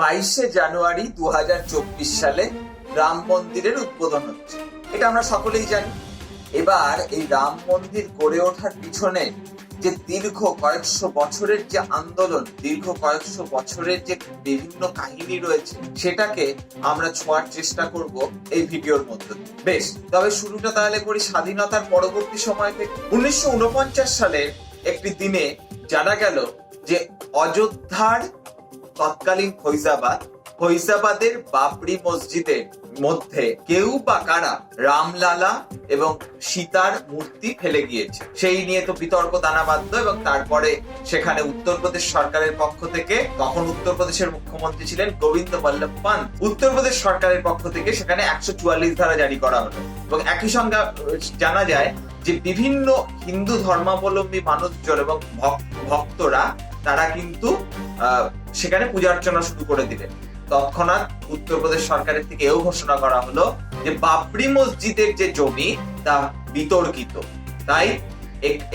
বাইশে জানুয়ারি দু হাজার চব্বিশ সালে রাম মন্দিরের উদ্বোধন হচ্ছে। এটা আমরা সকলেই জানি। এবার এই রাম মন্দির গড়ে ওঠার পিছনে যে দীর্ঘ কয়েকশো বছরের যে আন্দোলন, দীর্ঘ কয়েকশো বছরের যে বিভিন্ন কাহিনী রয়েছে, সেটাকে আমরা ছোঁয়ার চেষ্টা করব এই ভিডিওর মধ্যে বেশ, তবে শুরুটা তাহলে করি স্বাধীনতার পরবর্তী সময় থেকে। উনিশশো উনপঞ্চাশ সালের একটি দিনে জানা গেল যে অযোধ্যার তৎকালীন ফৈজাবাদ, ফৈজাবাদের বাবরি মসজিদের মধ্যে কেউ বা কারা রামলালা এবং সীতার মূর্তি ফেলে গিয়েছে। সেই নিয়ে তো বিতর্ক দানাবাধ্য এবং তারপরে সেখানে উত্তরপ্রদেশ সরকারের পক্ষ থেকে, তখন উত্তরপ্রদেশের মুখ্যমন্ত্রী ছিলেন গোবিন্দ বল্লভ পান্ত উত্তরপ্রদেশ সরকারের পক্ষ থেকে সেখানে একশো চুয়াল্লিশ ধারা জারি করা হলো। এবং একই সঙ্গে জানা যায় যে বিভিন্ন হিন্দু ধর্মাবলম্বী মানুষজন এবং ভক- ভক্তরা তারা কিন্তু সেখানে পূজা অর্চনা শুরু করে দিলেন তৎক্ষণাৎ উত্তরপ্রদেশ সরকারের থেকে এও ঘোষণা করা হলো যে বাবরি মসজিদের যে জমি, তা বিতর্কিত। তাই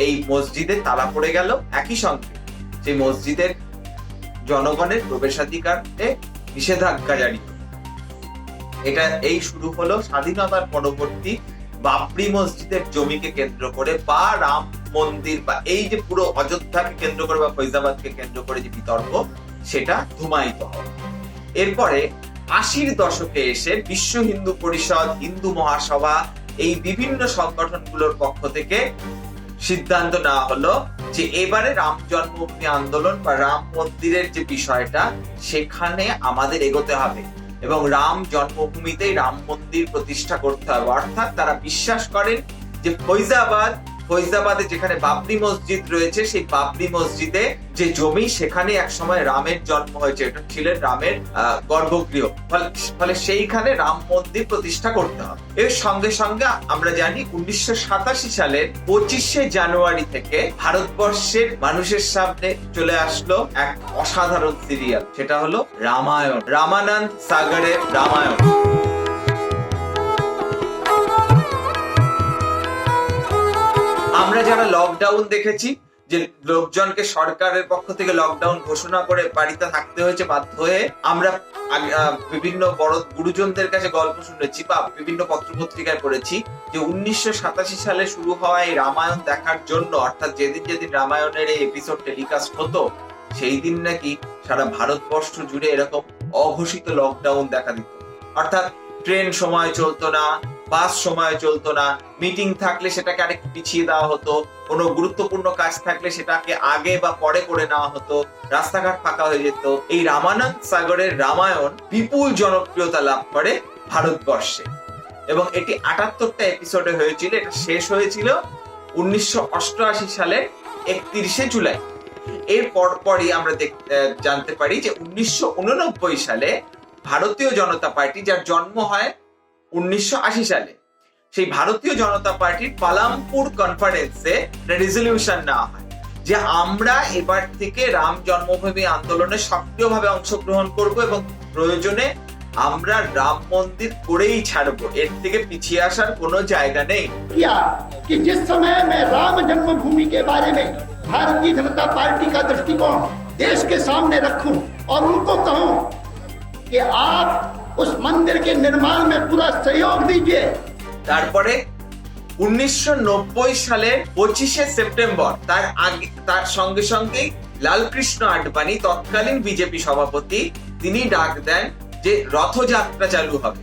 এই মসজিদে তালা পড়ে গেল একই সঙ্গে। সেই মসজিদের জনগণের প্রবেশাধিকারে নিষেধাজ্ঞা জারি এটা, এই শুরু হলো স্বাধীনতার পরবর্তী বাবরি মসজিদের জমিকে কেন্দ্র করে বা রাম মন্দির বা এই যে পুরো অযোধ্যাকে কেন্দ্র করে বা ফৈজাবাদকে কেন্দ্র করে যে বিতর্ক, সেটা ধুমায়িত হয় এরপরে আশির দশকে এসে বিশ্ব হিন্দু পরিষদ, হিন্দু মহাসভা, এই বিভিন্ন সংগঠনগুলোর পক্ষ থেকে সিদ্ধান্ত নেওয়া হলো যে এবারে রাম জন্মভূমি আন্দোলন বা রাম মন্দিরের যে বিষয়টা, সেখানে আমাদের এগোতে হবে এবং রাম জন্মভূমিতেই রাম মন্দির প্রতিষ্ঠা করতে হবে। অর্থাৎ তারা বিশ্বাস করেন যে ফৈজাবাদ ফৈজাবাদে যেখানে বাবরি মসজিদ রয়েছে, সেই বাবরি মসজিদে যে জমি, সেখানে একসময় রামের জন্ম হয়েছে। এটা ছিলেন রামের গর্ভগৃহ। ফলে ফলে সেইখানে রাম মন্দির প্রতিষ্ঠা করতে হবে। এর সঙ্গে সঙ্গে আমরা জানি, উনিশশো সাতাশি সালের পঁচিশে জানুয়ারি থেকে ভারতবর্ষের মানুষের সামনে চলে আসলো এক অসাধারণ সিরিয়াল সেটা হলো রামায়ণ। রামানন্দ সাগরের রামায়ণ। আমরা যারা লকডাউন দেখেছি, যে লোকজনকে সরকারের পক্ষ থেকে লকডাউন ঘোষণা করে বাড়িতে থাকতে হয়েছে বাধ্য হয়ে, আমরা বিভিন্ন বড় গুরুজনদের কাছে গল্প শুনেছি বা বিভিন্ন পত্রপত্রিকায় পড়েছি যে উনিশশো সাতাশি সালে শুরু হওয়া এই রামায়ণ দেখার জন্য, অর্থাৎ যেদিন যেদিন রামায়ণের এই এপিসোড টেলিকাস্ট হতো, সেই দিন নাকি সারা ভারতবর্ষ জুড়ে এরকম অঘোষিত লকডাউন দেখা দিত। অর্থাৎ ট্রেন সময় চলতো না বাস সময় চলতো না। মিটিং থাকলে সেটাকে আরেকটু পিছিয়ে দেওয়া হতো। কোনো গুরুত্বপূর্ণ কাজ থাকলে সেটাকে আগে বা পরে করে নেওয়া হতো। রাস্তাঘাট ফাঁকা হয়ে যেত। এই রামানন্দ সাগরের রামায়ণ বিপুল জনপ্রিয়তা লাভ করে ভারতবর্ষে। এবং এটি আটাত্তরটা এপিসোডে হয়েছিল। এটা শেষ হয়েছিল উনিশশো অষ্টআশি সালের একত্রিশে জুলাই। এর পরপরই আমরা জানতে পারি যে উনিশশো উননব্বই সালে ভারতীয় জনতা পার্টি, যার জন্ম হয় উনিশশো আশি সালে সেই ভারতীয় জনতা পার্টির পালামপুর কনফারেন্সে রেজলিউশন নেওয়া হয় যে আমরা এবার থেকে রাম জন্মভূমি আন্দোলনে সক্রিয়ভাবে অংশগ্রহণ করব এবং প্রয়োজনে আমরা রাম মন্দির করেই ছাড়বো এর থেকে পিছিয়ে আসার কোনো জায়গা নেই किया कि जिस समय मैं राम जन्मभूमि के बारे में भारतीय जनता पार्टी का दृष्टिकोण देश के सामने रखूं और उनको कहूं कि आप उस मंदिर के निर्माण में पूरा सहयोग दीजिए তারপরে উনিশশো সালের পঁচিশে সেপ্টেম্বর তার আগে তার সঙ্গে সঙ্গেই লালকৃষ্ণ আডবাণী তৎকালীন বিজেপি সভাপতি তিনি ডাক দেন যে রথযাত্রা চালু হবে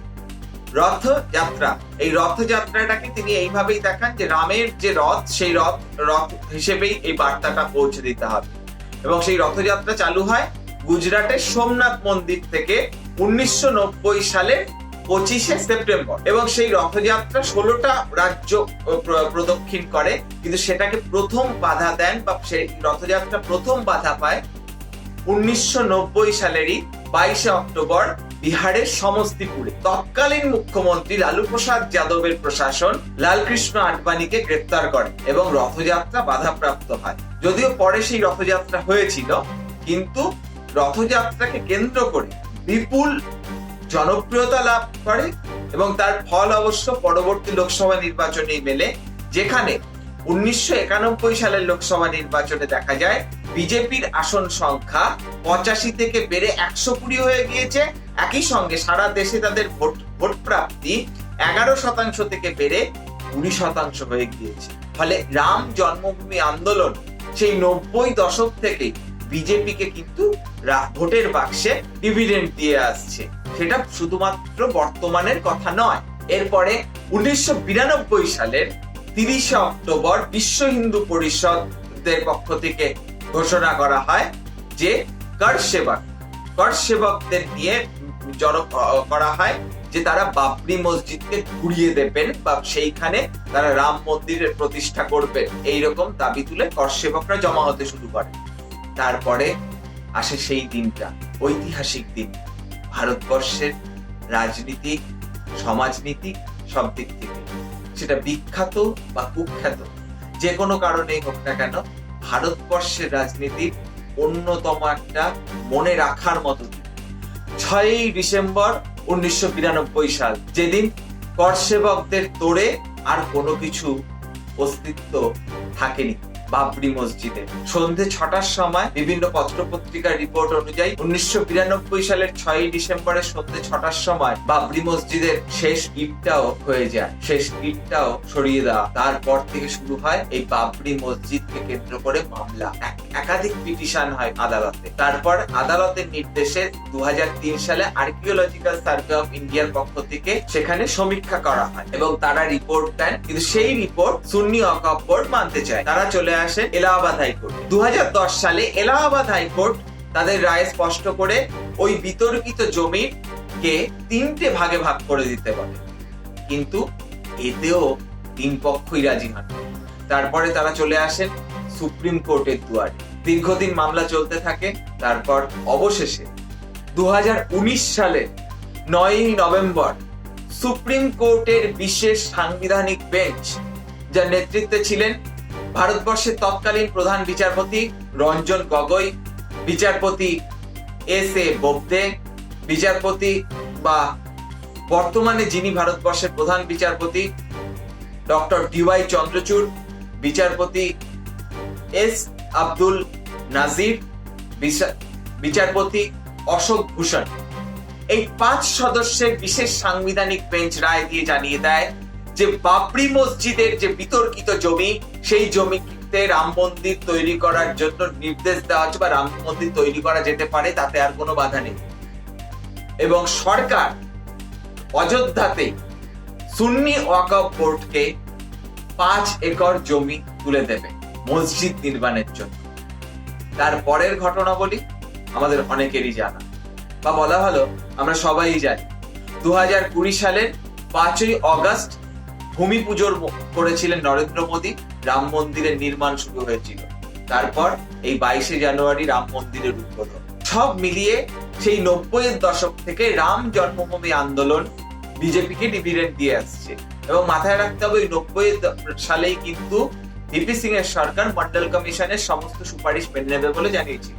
রথযাত্রা এই রথযাত্রাটাকে তিনি এইভাবেই দেখান যে রামের যে রথ সেই রথ রথ হিসেবেই এই বার্তাটা পৌঁছে দিতে হবে এবং সেই রথযাত্রা চালু হয় গুজরাটের সোমনাথ মন্দির থেকে উনিশশো নব্বই সালে পঁচিশে সেপ্টেম্বর, এবং সেই রথযাত্রা ষোলোটা রাজ্য প্রদক্ষিণ করে। কিন্তু সেটাকে প্রথম বাধা দেন বা সেই রথযাত্রা প্রথম বাধা পায় উনিশশো নব্বই সালেরই বাইশে অক্টোবর বিহারের সমস্তিপুরে। তৎকালীন মুখ্যমন্ত্রী লালু প্রসাদ যাদবের প্রশাসন লালকৃষ্ণ আডবাণীকে গ্রেপ্তার করে এবং রথযাত্রা বাধাপ্রাপ্ত হয়। যদিও পরে সেই রথযাত্রা হয়েছিল, কিন্তু রথযাত্রাকে কেন্দ্র করে বিপুল জনপ্রিয়তা লাভ করে এবং তার ফল অবশ্য পরবর্তী লোকসভা নির্বাচনেই মেলে, যেখানে উনিশশো একানব্বই সালের লোকসভা নির্বাচনে দেখা যায়, বিজেপির আসন সংখ্যা পঁচাশি থেকে বেড়ে একশো কুড়ি হয়ে গিয়েছে। একই সঙ্গে সারা দেশে তাদের ভোট ভোট প্রাপ্তি এগারো শতাংশ থেকে বেড়ে কুড়ি শতাংশ হয়ে গিয়েছে। ফলে রাম জন্মভূমি আন্দোলন সেই নব্বই দশক থেকে বিজেপিকে কিন্তু ভোটের বাক্সে ডিভিডেন্ড দিয়ে আসছে। সেটা শুধুমাত্র বর্তমানের কথা নয়। এরপরে উনিশশো বিরানব্বই সালের তিরিশে অক্টোবর বিশ্ব হিন্দু পরিষদের পক্ষ থেকে ঘোষণা করা হয় যে কর সেবক, কর সেবকদের নিয়ে জড়ো করা হয় যে তারা বাবরি মসজিদকে ঘুরিয়ে দেবেন বা সেইখানে তারা রাম মন্দিরের প্রতিষ্ঠা করবে এইরকম দাবি তুলে কর সেবকরা জমা হতে শুরু করে। তারপরে আসে সেই দিনটা, ঐতিহাসিক দিন। ভারতবর্ষের রাজনীতিক, সমাজনীতিক সব দিক থেকে। সেটা বিখ্যাত বা কুখ্যাত, যে কোনো কারণেই হোক না কেন, ভারতবর্ষের রাজনীতির অন্যতম একটা মনে রাখার মতো দিন। ছয়ই ডিসেম্বর উনিশশো বিরানব্বই সাল, যেদিন কর সেবকদের তোড়ে আর কোনো কিছু অস্তিত্ব থাকেনি। বাবরি মসজিদে। সন্ধে ছটার সময় বিভিন্ন পত্রপত্রিকার রিপোর্ট অনুযায়ী উনিশশো বিরানব্বই সালের ছয়ই ডিসেম্বরের সন্ধে ছটার সময় বাবরি মসজিদের শেষ ইটটাও হয়ে যায়। শেষ ইটটাও সরিয়ে দেওয়া। তারপর থেকে শুরু হয় এই বাবরি মসজিদকে কেন্দ্র করে মামলা। এক- একাধিক পিটিশন হয় আদালতে। তারপর আদালতের নির্দেশে দু হাজার তিন সালে আর্কিওলজিক্যাল সার্ভে অফ ইন্ডিয়ার পক্ষ থেকে সেখানে সমীক্ষা করা হয় এবং তারা রিপোর্ট দেন। কিন্তু সেই রিপোর্ট সুন্নি অকপ বোর্ড মানতে চায়। তারা চলে আসেন এলাহাবাদ হাইকোর্ট। দু হাজার দশ সালে এলাহাবাদ হাইকোর্ট তাদের রায় স্পষ্ট করে ওই বিতর্কিত জমির কে তিনটে ভাগে ভাগ করে দিতে বলে কিন্তু এতেও তিন পক্ষই রাজি হন। তারপরে তারা চলে আসেন সুপ্রিম কোর্টের দুয়ারে। দীর্ঘদিন মামলা চলতে থাকে, তারপর অবশেষে দু হাজার উনিশ সালে নয়ই নভেম্বর সুপ্রিম কোর্টের বিশেষ সাংবিধানিক বেঞ্চ, যার নেতৃত্বে ছিলেন ভারতবর্ষের তৎকালীন প্রধান বিচারপতি রঞ্জন গগৈ, বিচারপতি এস এ বোবদে, বিচারপতি বা বর্তমানে যিনি ভারতবর্ষের প্রধান বিচারপতি, ডক্টর ডিওয়াই চন্দ্রচূড়, বিচারপতি এস আব্দুল নাজির, বিচা- বিচারপতি অশোক ভূষণ। এই পাঁচ সদস্যের বিশেষ সাংবিধানিক বেঞ্চ রায় দিয়ে জানিয়ে দেয় যে বাবরি মসজিদের যে বিতর্কিত জমি, সেই জমিতে রাম মন্দির তৈরি করার জন্য নির্দেশ দেওয়া হচ্ছে বা রাম মন্দির তৈরি করা যেতে পারে, তাতে আর কোনো বাধা নেই। এবং সরকার অযোধ্যাতে সুন্নি ওয়াকফ বোর্ডকে পাঁচ একর জমি তুলে দেবে মসজিদ নির্মাণের জন্য। তার পরের ঘটনা বলি আমাদের অনেকেরই জানা। বা বলা ভালো আমরা সবাই জানি দু হাজার কুড়ি সালের পাঁচই অগস্ট ভূমি পুজোর করেছিলেন নরেন্দ্র মোদী, রাম মন্দিরের নির্মাণ শুরু হয়েছিল। তারপর এই বাইশে জানুয়ারি রাম মন্দিরের উদ্বোধন। সব মিলিয়ে সেই নব্বইয়ের দশক থেকে রাম জন্মভূমি আন্দোলন বিজেপিকে ডিভিডেন্ড দিয়ে আসছে। এবং মাথায় রাখতে হবে, ওই নব্বই সালেই কিন্তু ভিপি সিং এর সরকার মন্ডল কমিশনের সমস্ত সুপারিশ মেনে নেবে বলে জানিয়েছিল।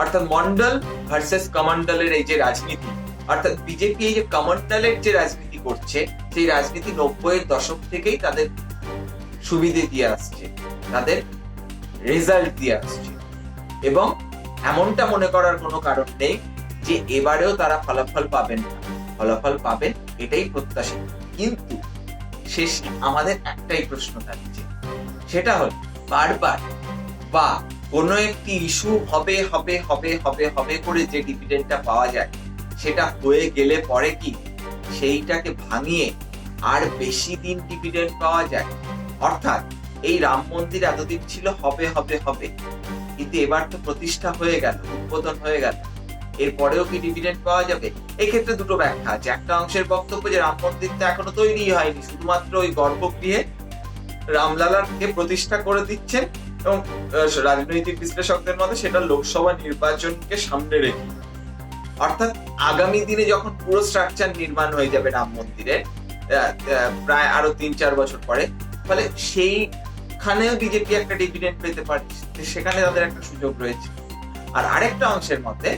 অর্থাৎ মন্ডল ভার্সেস কমন্ডলের এই যে রাজনীতি, অর্থাৎ বিজেপি এই যে কমন্ডলের যে রাজনীতি করছে, সেই রাজনীতি নব্বইয়ের দশক থেকেই তাদের সুবিধে দিয়ে আসছে, তাদের রেজাল্ট দিয়ে আসছে। এবং এমনটা মনে করার কোনো কারণ নেই যে এবারেও তারা ফলাফল পাবেন না। ফলাফল পাবেন এটাই প্রত্যাশিত কিন্তু শেষ আমাদের একটাই প্রশ্ন থাকছে, সেটা হল বারবার বা কোনো একটি ইস্যু হবে হবে হবে হবে হবে করে যে ডিভিডেন্ডটা পাওয়া যায়, সেটা হয়ে গেলে পরে কি সেইটাকে ভাঙিয়ে আর বেশি দিন ডিভিডেন্ড পাওয়া যায় অর্থাৎ এই রাম মন্দির এতদিন ছিল হবে হবে হবে। কিন্তু এবার তো প্রতিষ্ঠা হয়ে গেল, উদ্বোধন হয়ে গেল। এরপরেও কি ডিভিডেন্ড পাওয়া যাবে? এক্ষেত্রে দুটো ব্যাখ্যা আছে। একটা অংশের বক্তব্য যে রাম মন্দিরটা এখনও তৈরি হয়নি, শুধুমাত্র ওই গর্ভগৃহে রামলালাকে প্রতিষ্ঠা করে দিচ্ছেন এবং রাজনৈতিক বিশ্লেষকদের মতে সেটা লোকসভা নির্বাচনকে সামনে রেখে। অর্থাৎ আগামী দিনে যখন পুরো স্ট্রাকচার নির্মাণ হয়ে যাবে রাম মন্দিরের প্রায় আরও তিন চার বছর পরে ফলে সেইখানেও বিজেপি একটা ডিভিডেন্ড পেতে পারে তো সেখানে তাদের একটা সুযোগ রয়েছে। আর আরেকটা অংশের মতে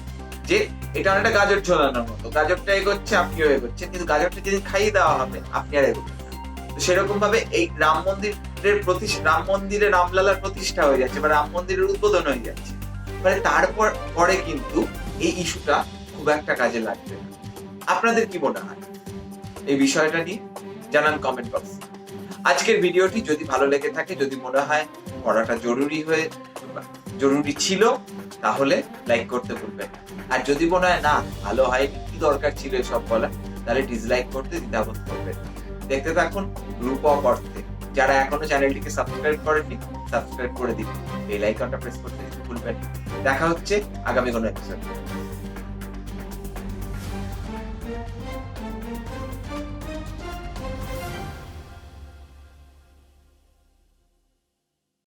যে এটা অনেকটা গাজর ঝোলানোর মতো, গাজরটা এগোচ্ছে, আপনিও এগোচ্ছেন, কিন্তু গাজরটা যদি খাইয়ে দেওয়া হবে, আপনি আর এগোবেন না। তো সেরকম ভাবে এই রাম মন্দিরের প্রতিষ্ঠা, রাম মন্দিরে রামলালার প্রতিষ্ঠা হয়ে যাচ্ছে, বা রাম মন্দিরের উদ্বোধন হয়ে যাচ্ছে। মানে তারপর, পরে কিন্তু এই ইস্যুটা খুব একটা কাজে লাগবে না। আপনাদের কি মনে হয়? এই বিষয়টা নিয়ে জানান কমেন্ট বক্স আজকের ভিডিওটি যদি ভালো লেগে থাকে, যদি মনে হয় পড়াটা জরুরি হয়ে জরুরি ছিল, তাহলে লাইক করতে ভুলবেন। আর যদি মনে হয়, না, ভালো হয়নি, কি দরকার ছিল এসব বলা? তাহলে ডিসলাইক করতে দ্বিধাবোধ করবেন। দেখতে থাকুন রূপক অর্থে যারা এখনও চ্যানেলটিকে সাবস্ক্রাইব করেননি সাবস্ক্রাইব করে দিন। বেল আইকনটা প্রেস করতে ভুলবেন দেখা হচ্ছে আগামী কোনো এপিসোডে